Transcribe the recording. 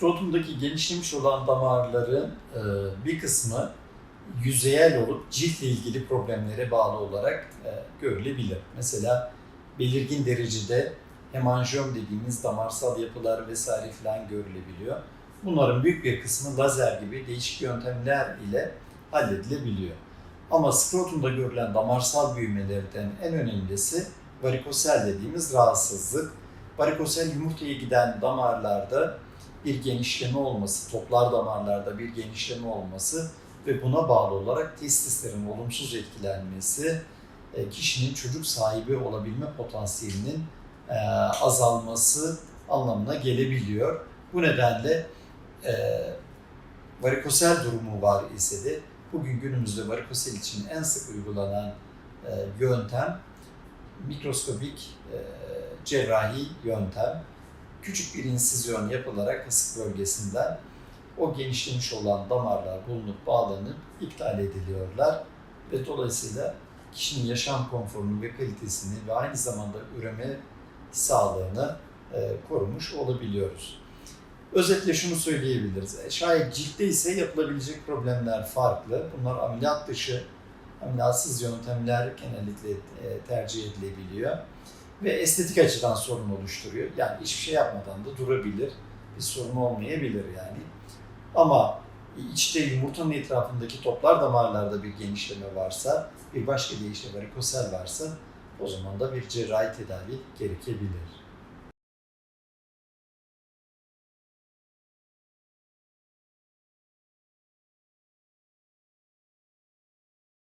skrotumdaki genişlemiş olan damarların e, bir kısmı yüzeyel olup ciltle ilgili problemlere bağlı olarak e, görülebilir. Mesela belirgin derecede hemanjiyom dediğimiz damarsal yapılar vesaire falan görülebiliyor. Bunların büyük bir kısmı lazer gibi değişik yöntemler ile halledilebiliyor. Ama skrotumda görülen damarsal büyümelerden en önemlisi varikosel dediğimiz rahatsızlık. Varikosel yumurtaya giden damarlarda bir genişleme olması, toplar damarlarda bir genişleme olması ve buna bağlı olarak testislerin olumsuz etkilenmesi, e, kişinin çocuk sahibi olabilme potansiyelinin e, azalması anlamına gelebiliyor. Bu nedenle e, varikosel durumu var ise de bugün günümüzde varikosel için en sık uygulanan yöntem mikroskobik e, cerrahi yöntem. Küçük bir insizyon yapılarak kasık bölgesinden o genişlemiş olan damarlar bulunup bağlanıp iptal ediliyorlar ve dolayısıyla kişinin yaşam konforunu ve kalitesini ve aynı zamanda üreme sağlığını e, korumuş olabiliyoruz. Özetle şunu söyleyebiliriz. E, Şayet ciltte ise yapılabilecek problemler farklı. Bunlar ameliyat dışı, ameliyatsız yöntemler genellikle e, tercih edilebiliyor. Ve estetik açıdan sorun oluşturuyor. Yani hiçbir şey yapmadan da durabilir. Bir sorun olmayabilir yani. Ama içte yumurtanın etrafındaki toplar damarlarda bir genişleme varsa, bir başka deyişle varikosel varsa o zaman da bir cerrahi tedavi gerekebilir.